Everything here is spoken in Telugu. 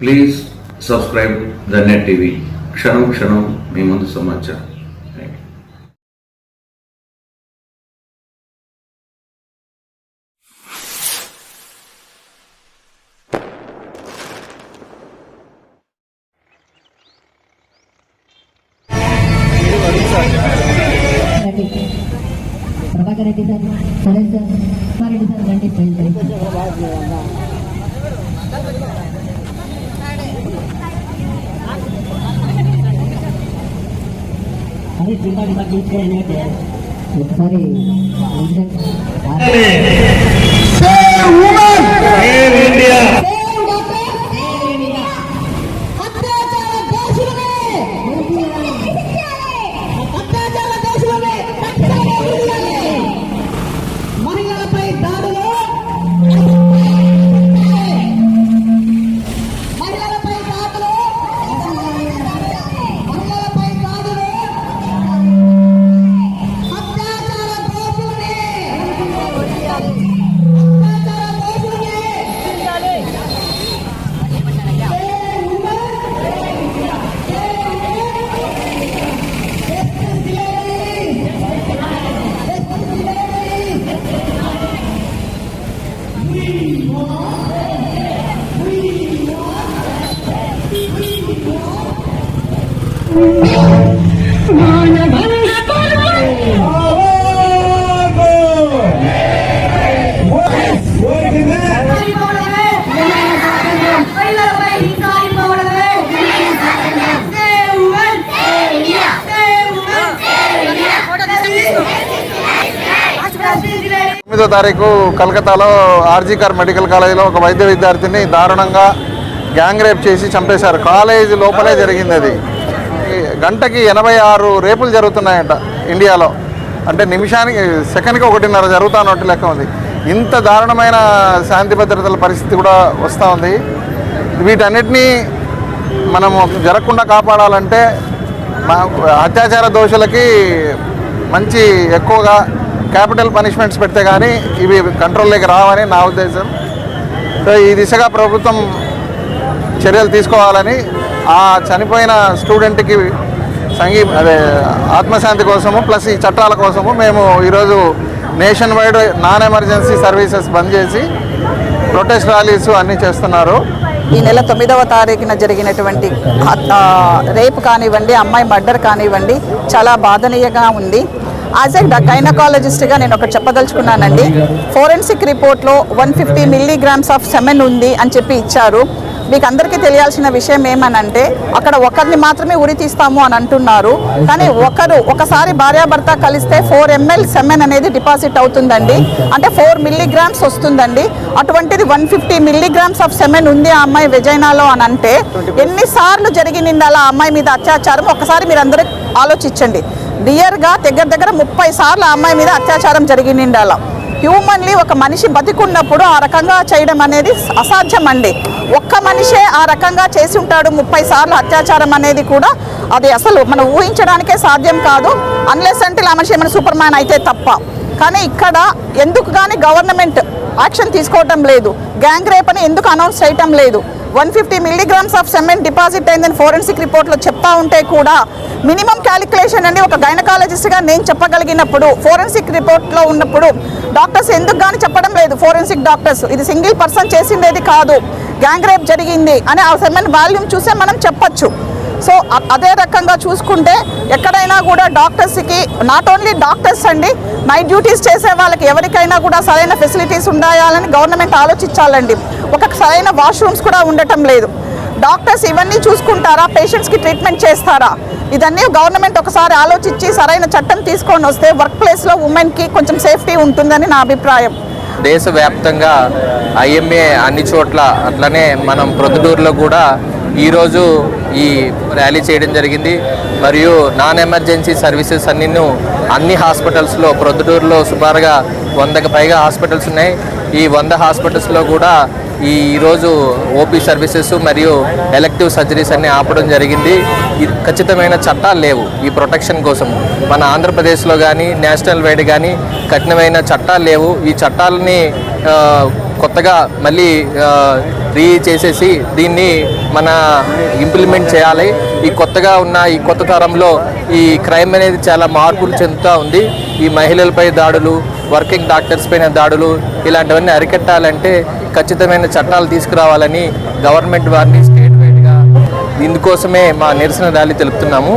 please subscribe the net TV క్షణం క్షణం మీ ముందు సమాచారం thank you Reddy Prabhakar Reddy sir సరే సార్ సుబ్బారెడ్డి సార్ రండి Harish Tripathi પાસે કરે ને સારી ఎనిమిదో తొమ్మిదో తారీఖు కలకత్తాలో ఆర్జీకర్ మెడికల్ కాలేజీలో ఒక వైద్య విద్యార్థిని దారుణంగా గ్యాంగ్ రేప్ చేసి చంపేశారు. కాలేజీ లోపలే జరిగింది అది. గంటకి ఎనభై ఆరు రేపులు జరుగుతున్నాయంట ఇండియాలో. అంటే నిమిషానికి సెకండ్కి ఒకటిన్నర జరుగుతున్నట్టు లెక్క ఉంది. ఇంత దారుణమైన శాంతి భద్రతల పరిస్థితి కూడా వస్తూ ఉంది. వీటన్నిటినీ మనము జరగకుండా కాపాడాలంటే మా అత్యాచార దోషులకి మంచి ఎక్కువగా క్యాపిటల్ పనిష్మెంట్స్ పెడితే కానీ ఇవి కంట్రోల్లోకి రావని నా ఉద్దేశం. సో ఈ దిశగా ప్రభుత్వం చర్యలు తీసుకోవాలని ఆ చనిపోయిన స్టూడెంట్కి సంగీ అదే ఆత్మశాంతి కోసము ప్లస్ ఈ చట్టాల కోసము మేము ఈరోజు nationwide non emergency services bandh చేసి ప్రొటెస్ట్ ర్యాలీస్ అన్నీ చేస్తున్నారు. ఈ నెల తొమ్మిదవ తారీఖున జరిగినటువంటి రేపు రేప్ కానివ్వండి అమ్మాయి మర్డర్ కానివ్వండి చాలా బాధనీయంగా ఉంది. యాజ్ ఎ గైనకాలజిస్ట్గా నేను ఒకటి చెప్పదలుచుకున్నానండి ఫోరెన్సిక్ రిపోర్ట్లో one fifty milligrams of semen ఉంది అని చెప్పి ఇచ్చారు. మీకు అందరికీ తెలియాల్సిన విషయం ఏమనంటే అక్కడ ఒకరిని మాత్రమే ఉరి తీస్తాము అని అంటున్నారు. కానీ ఒకరు ఒకసారి భార్యాభర్త కలిస్తే ఫోర్ ఎంఎల్ సెమెన్ అనేది డిపాజిట్ అవుతుందండి. అంటే ఫోర్ మిల్లీగ్రామ్స్ వస్తుందండి. అటువంటిది one fifty milligrams of semen ఉంది ఆ అమ్మాయి విజయనాలో అని అంటే ఎన్నిసార్లు జరిగింది అలా అమ్మాయి మీద అత్యాచారం? ఒకసారి మీరు అందరూ ఆలోచించండి. రియర్గా దగ్గర దగ్గర ముప్పై సార్లు ఆ అమ్మాయి మీద అత్యాచారం జరిగింది అలా హ్యూమన్లీ ఒక మనిషి బతికున్నప్పుడు ఆ రకంగా చేయడం అనేది అసాధ్యం అండి ఒక్క మనిషే ఆ రకంగా చేసి ఉంటాడు ముప్పై సార్లు అత్యాచారం అనేది కూడా అది అసలు మనం ఊహించడానికే సాధ్యం కాదు. అన్లెస్ అంటే ఆ మనిషి ఏమైనా సూపర్ మ్యాన్ అయితే తప్ప. కానీ ఇక్కడ ఎందుకు కానీ గవర్నమెంట్ యాక్షన్ తీసుకోవటం లేదు. గ్యాంగ్ రేప్ అని ఎందుకు అనౌన్స్ చేయటం లేదు. One fifty milligrams of semen deposit అయిందని ఫోరెన్సిక్ రిపోర్ట్లో చెప్తా ఉంటే కూడా మినిమం క్యాలిక్యులేషన్ అండి. ఒక గైనకాలజిస్ట్గా నేను చెప్పగలిగినప్పుడు ఫోరెన్సిక్ రిపోర్ట్లో ఉన్నప్పుడు డాక్టర్స్ ఎందుకు కానీ చెప్పడం లేదు. ఫోరెన్సిక్ డాక్టర్స్ ఇది సింగిల్ పర్సన్ చేసిందేది కాదు. గ్యాంగ్ రేప్ జరిగింది అని ఆ సెమెంట్ వాల్యూమ్ చూసే మనం చెప్పచ్చు. సో అదే రకంగా చూసుకుంటే ఎక్కడైనా కూడా డాక్టర్స్కి నాట్ ఓన్లీ డాక్టర్స్ అండి నైట్ డ్యూటీస్ చేసే వాళ్ళకి ఎవరికైనా కూడా సరైన ఫెసిలిటీస్ ఉండాలని గవర్నమెంట్ ఆలోచించాలండి. ఒక సరైన వాష్రూమ్స్ కూడా ఉండటం లేదు. డాక్టర్స్ ఇవన్నీ చూసుకుంటారా? పేషెంట్స్కి ట్రీట్మెంట్ చేస్తారా? ఇదన్నీ గవర్నమెంట్ ఒకసారి ఆలోచించి సరైన చట్టం తీసుకొని వస్తే వర్క్ ప్లేస్లో ఉమెన్కి కొంచెం సేఫ్టీ ఉంటుందని నా అభిప్రాయం. దేశవ్యాప్తంగా ఐఎంఏ అన్ని చోట్ల అట్లనే మనం ప్రొద్దుటూరులో కూడా ఈరోజు ఈ ర్యాలీ చేయడం జరిగింది. మరియు నాన్ ఎమర్జెన్సీ సర్వీసెస్ అన్ని అన్ని హాస్పిటల్స్లో ప్రొద్దుటూరులో సుమారుగా వందకు పైగా హాస్పిటల్స్ ఉన్నాయి. ఈ వంద హాస్పిటల్స్లో కూడా ఈ ఈరోజు ఓపీ సర్వీసెస్ మరియు ఎలక్టివ్ సర్జరీస్ అన్ని ఆపడం జరిగింది. ఈ ఖచ్చితమైన చట్టాలు లేవు ఈ ప్రొటెక్షన్ కోసం. మన ఆంధ్రప్రదేశ్లో కానీ నేషనల్ వైడ్ కానీ కఠినమైన చట్టాలు లేవు. ఈ చట్టాలని కొత్తగా మళ్ళీ రీ చేసేసి దీన్ని మన ఇంప్లిమెంట్ చేయాలి. ఈ కొత్తగా ఉన్న ఈ కొత్త తరంలో ఈ క్రైమ్ అనేది చాలా మార్పులు చెందుతూ ఉంది. ఈ మహిళలపై దాడులు వర్కింగ్ డాక్టర్స్ పైన దాడులు ఇలాంటివన్నీ అరికట్టాలంటే ఖచ్చితమైన చట్టాలు తీసుకురావాలని గవర్నమెంట్ వారిని స్టేట్ వైడ్గా ఇందుకోసమే మా నిరసన ర్యాలీ తెలుపుతున్నాము.